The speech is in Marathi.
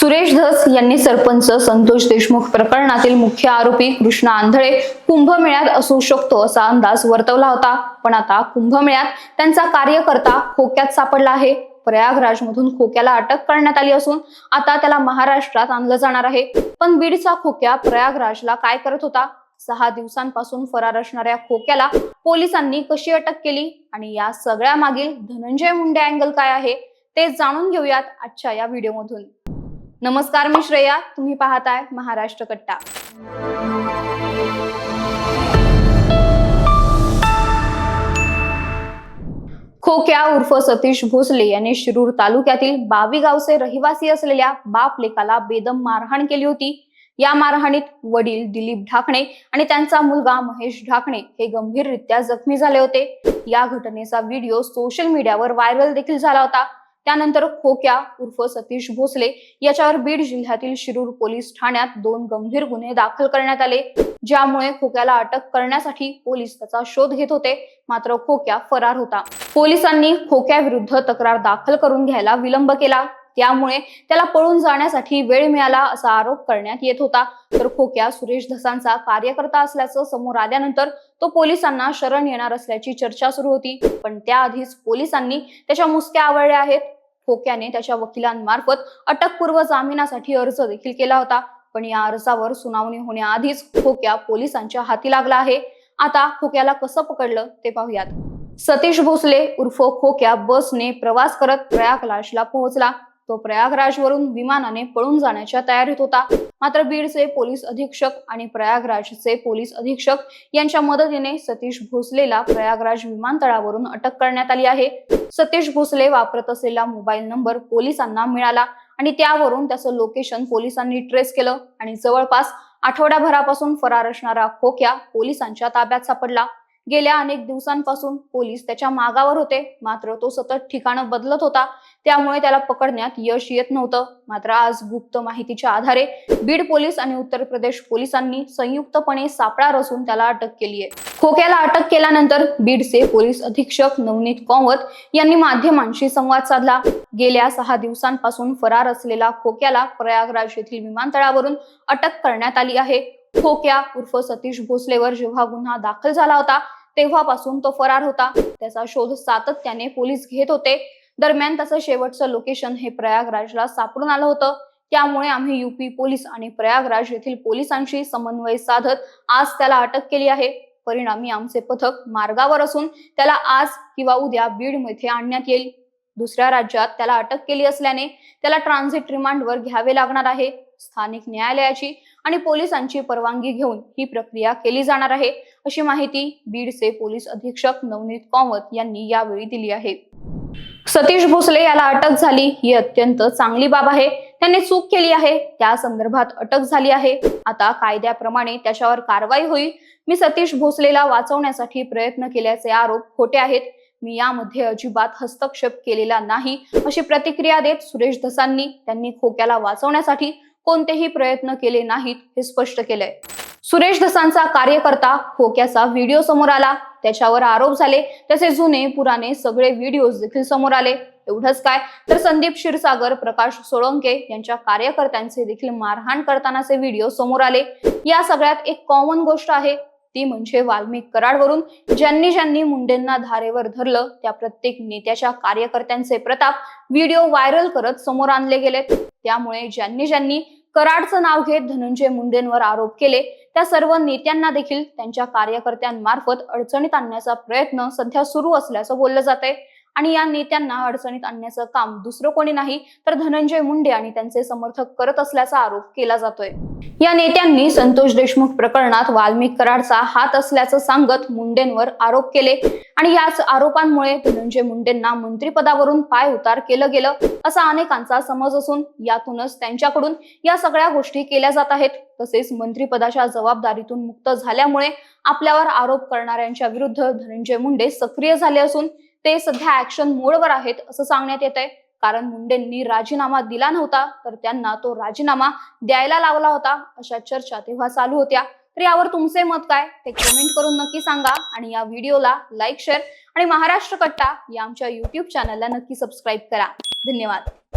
सुरेश धस यांनी सरपंच संतोष देशमुख प्रकरणातील मुख्य आरोपी कृष्णा आंधळे कुंभमेळ्यात असू शकतो असा अंदाज वर्तवला होता. पण आता कुंभमेळ्यात त्यांचा कार्यकर्ता खोक्यात सापडला आहे. प्रयागराजमधून खोक्याला अटक करण्यात आली असून आता त्याला महाराष्ट्रात आणलं जाणार आहे. पण बीडचा खोक्या प्रयागराजला काय करत होता? सहा दिवसांपासून फरार असणाऱ्या खोक्याला पोलिसांनी कशी अटक केली? आणि या सगळ्या मागील धनंजय मुंडे अँगल काय आहे? ते जाणून घेऊयात आजच्या या व्हिडिओमधून. नमस्कार मी श्रेया. तुम्ही पाहताय महाराष्ट्र कट्टा. खोक्या उर्फ सतीश भोसले यांनी शिरूर तालुक्यातील बावी गावचे रहिवासी असलेल्या बाप लेकाला बेदम मारहाण केली होती. या मारहाणीत वडील दिलीप ढाकणे आणि त्यांचा मुलगा महेश ढाकणे हे गंभीररित्या जखमी झाले होते. या घटनेचा व्हिडिओ सोशल मीडियावर व्हायरल देखील झाला होता. त्यानंतर खोक्या उर्फ सतीश भोसले याच्यावर बीड जिल्ह्यातील शिरूर पोलीस ठाण्यात दोन गंभीर गुन्हे दाखल करण्यात आले ज्यामुळे खोक्याला अटक करण्यासाठी पोलीस त्याचा शोध घेत होते. मात्र खोक्या फरार होता. पोलिसांनी खोक्याविरुद्ध तक्रार दाखल करून घ्यायला विलंब केला. त्यामुळे त्याला पळून जाण्यासाठी वेळ मिळाला असा आरोप करण्यात येत होता. तर खोक्या सुरेश धसांचा कार्यकर्ता असल्याचं समोर आल्यानंतर तो पोलिसांना शरण येणार असल्याची चर्चा सुरू होती. पण त्याआधीच पोलिसांनी त्याच्या मुसक्या आवळल्या आहेत. खोक्याने त्याच्या वकिलांमार्फत अटकपूर्व जामिनासाठी अर्ज देखील केला होता. पण या अर्जावर सुनावणी होण्याआधीच खोक्या पोलिसांच्या हाती लागला आहे. आता खोक्याला कसं पकडलं ते पाहूयात. सतीश भोसले उर्फ खोक्या बसने प्रवास करत प्रयागराजला पोहोचला. तो प्रयागराजवरून विमानाने पळून जाण्याच्या तयारीत होता. मात्र बीडचे पोलीस अधीक्षक आणि प्रयागराजचे पोलीस अधीक्षक यांच्या मदतीने सतीश भोसलेला प्रयागराज विमानतळावरून अटक करण्यात आली आहे. सतीश भोसले वापरत असलेला मोबाईल नंबर पोलिसांना मिळाला आणि त्यावरून त्याचं लोकेशन पोलिसांनी ट्रेस केलं आणि जवळपास आठवड्याभरापासून फरार असणारा खोक्या पोलिसांच्या ताब्यात सापडला. गेल्या अनेक दिवसांपासून पोलीस त्याच्या मागावर होते. मात्र तो सतत ठिकाणं बदलत होता. त्यामुळे त्याला पकडण्यात यश येत नव्हतं. मात्र आज गुप्त माहितीच्या आधारे बीड पोलीस आणि उत्तर प्रदेश पोलिसांनी संयुक्तपणे सापळा रचून त्याला अटक केली आहे. खोक्याला अटक केल्यानंतर बीडचे पोलीस अधीक्षक नवनीत कामत यांनी माध्यमांशी संवाद साधला. गेल्या सहा दिवसांपासून फरार असलेला खोक्याला प्रयागराज येथील विमानतळावरून अटक करण्यात आली आहे. खोक्या उर्फ सतीश भोसलेवर जेव्हा गुन्हा दाखल झाला होता तेव्हापासून तो फरार होता. त्याचा शोध सातत्याने पोलीस घेत होते. दरम्यान त्याचं शेवटचं लोकेशन हे प्रयागराजला सापडून आलं होतं. त्यामुळे आम्ही युपी पोलीस आणि प्रयागराज येथील पोलिसांशी समन्वय साधत आज त्याला अटक केली आहे. परिणामी आमचे पथक मार्गावर असून त्याला आज किंवा उद्या बीडमध्ये आणण्यात येईल. दुसऱ्या राज्यात त्याला अटक केली असल्याने त्याला ट्रान्झिट रिमांडवर घ्यावे लागणार आहे. स्थानिक न्यायालयाची आणि पोलिसांची परवानगी घेऊन ही प्रक्रिया केली जाणार आहे. अशी माहिती बीडचे पोलीस अधीक्षक नवनीत कामत यांनी यावेळी दिली आहे. सतीश भोसले याला अटक झाली. ही अत्यंत चांगली बाब आहे. त्यांनी चूक केली आहे. त्या संदर्भात अटक झाली आहे. आता कायद्याप्रमाणे त्याच्यावर कारवाई होईल. मी सतीश भोसलेला वाचवण्यासाठी प्रयत्न केल्याचे आरोप खोटे आहेत. मी यामध्ये अजिबात हस्तक्षेप केलेला नाही. अशी प्रतिक्रिया देत सुरेश धसांनी त्यांनी खोक्याला वाचवण्यासाठी कोणतेही प्रयत्न केले नाहीत हे स्पष्ट केलंय. सुरेश धसांचा कार्यकर्ता खोक्याचा व्हिडिओ समोर आला. त्याच्यावर आरोप झाले. त्याचे जुने पुराने सगळे व्हिडिओज देखील समोर आले. एवढंच काय? तर संदीप क्षीरसागर प्रकाश सोळंके यांच्या कार्यकर्त्यांचे देखील मारहाण करतानाचे व्हिडिओ समोर आले. या सगळ्यात एक कॉमन गोष्ट आहे. ती म्हणजे वाल्मिक कराडवरून ज्यांनी ज्यांनी मुंडेंना धारेवर धरलं त्या प्रत्येक नेत्याच्या कार्यकर्त्यांचे प्रताप व्हिडिओ व्हायरल करत समोर आणले गेलेत त्यामुळे ज्यांनी ज्यांनी कराडचं नाव घेत धनंजय मुंडेंवर आरोप केले त्या सर्व नेत्यांना देखील त्यांच्या कार्यकर्त्यांमार्फत अडचणीत आणण्याचा प्रयत्न सध्या सुरू असल्याचं बोललं जात आहे आणि या नेत्यांना अडचणीत आणण्याचं काम दुसरं कोणी नाही तर धनंजय मुंडे आणि त्यांचे समर्थक करत असल्याचा आरोप केला जातोय. या नेत्यांनी संतोष देशमुख प्रकरणात वाल्मिक कराडचा हात असल्याचं सांगत मुंडेंवर आरोप केले आणि याच आरोपांमुळे धनंजय मुंडेंना मंत्रिपदावरून पाय उतार केलं गेलं असा अनेकांचा समज असून यातूनच त्यांच्याकडून या सगळ्या गोष्टी केल्या जात आहेत. तसेच मंत्रिपदाच्या जबाबदारीतून मुक्त झाल्यामुळे आपल्यावर आरोप करणाऱ्यांच्या विरुद्ध धनंजय मुंडे सक्रिय झाले असून ते सध्या ऍक्शन मोडवर आहेत असं सांगण्यात येत आहे कारण मुंडेंनी राजीनामा दिला नव्हता तर त्यांना तो राजीनामा द्यायला लावला होता अशा चर्चा तेव्हा चालू होत्या. तर यावर तुमचे मत काय? ते कमेंट करून नक्की सांगा आणि या व्हिडिओला लाईक शेअर आणि महाराष्ट्र कट्टा या आमच्या युट्यूब चॅनलला नक्की सबस्क्राईब करा. धन्यवाद.